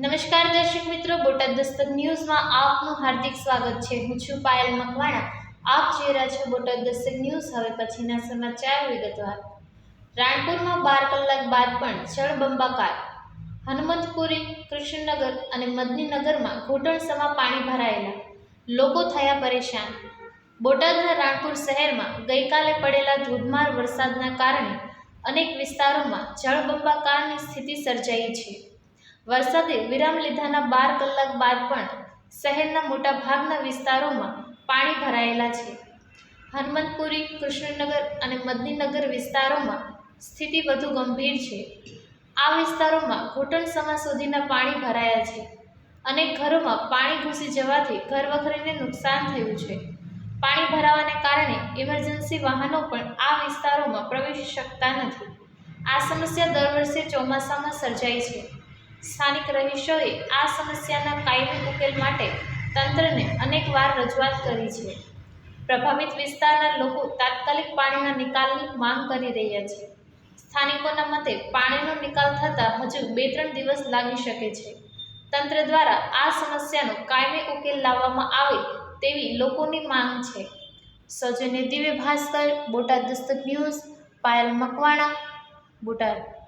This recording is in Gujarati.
નમસ્કાર, દર્શક મિત્રો. બોટાદ દસ્તક ન્યૂઝમાં આપનું હાર્દિક સ્વાગત છે. હું છું પાયલ મકવાણા. આપ જોઈ રહ્યા બોટાદ દસ્તક ન્યૂઝ. હવે પછીના સમાચાર વિગતવાર. રાણપુરમાં બાર કલાક બાદ પણ જળબંબાકાર. હનુમંતપુરી, કૃષ્ણનગર અને મદનીનગરમાં ઘૂંટણસમાં પાણી ભરાયેલા. લોકો થયા પરેશાન. બોટાદના રાણપુર શહેરમાં ગઈકાલે પડેલા ધોધમાર વરસાદના કારણે અનેક વિસ્તારોમાં જળબંબાકારની સ્થિતિ સર્જાઈ છે. વરસાદે વિરામ લીધાના બાર કલાક બાદ પણ શહેરના મોટાભાગના વિસ્તારોમાં પાણી ભરાયેલા છે. હનુમંતપુરી, કૃષ્ણનગર અને મદનીનગર વિસ્તારોમાં સ્થિતિ વધુ ગંભીર છે. આ વિસ્તારોમાં ઘૂંટણસમા સુધીના પાણી ભરાયા છે અનેક ઘરોમાં પાણી ઘૂસી જવાથી ઘરવખરીને નુકસાન થયું છે. પાણી ભરાવાને કારણે ઇમરજન્સી વાહનો પણ આ વિસ્તારોમાં પ્રવેશી શકતા નથી. આ સમસ્યા દર વર્ષે ચોમાસામાં સર્જાય છે. સ્થાનિક રહીશોએ આ સમસ્યાના કાયમી ઉકેલ માટે તંત્રને અનેકવાર રજૂઆત કરી છે. પ્રભાવિત વિસ્તારના લોકો તાત્કાલિક પાણીના નિકાલની માંગ કરી રહ્યા છે. સ્થાનિકોના મતે પાણીનો નિકાલ થતાં હજુ બે ત્રણ દિવસ લાગી શકે છે. તંત્ર દ્વારા આ સમસ્યાનો કાયમી ઉકેલ લાવવામાં આવે તેવી લોકોની માંગ છે. સૌજન્ય દિવ્ય ભાસ્કર બોટાદ દસ્તક ન્યૂઝ, પાયલ મકવાણા, બોટાદ.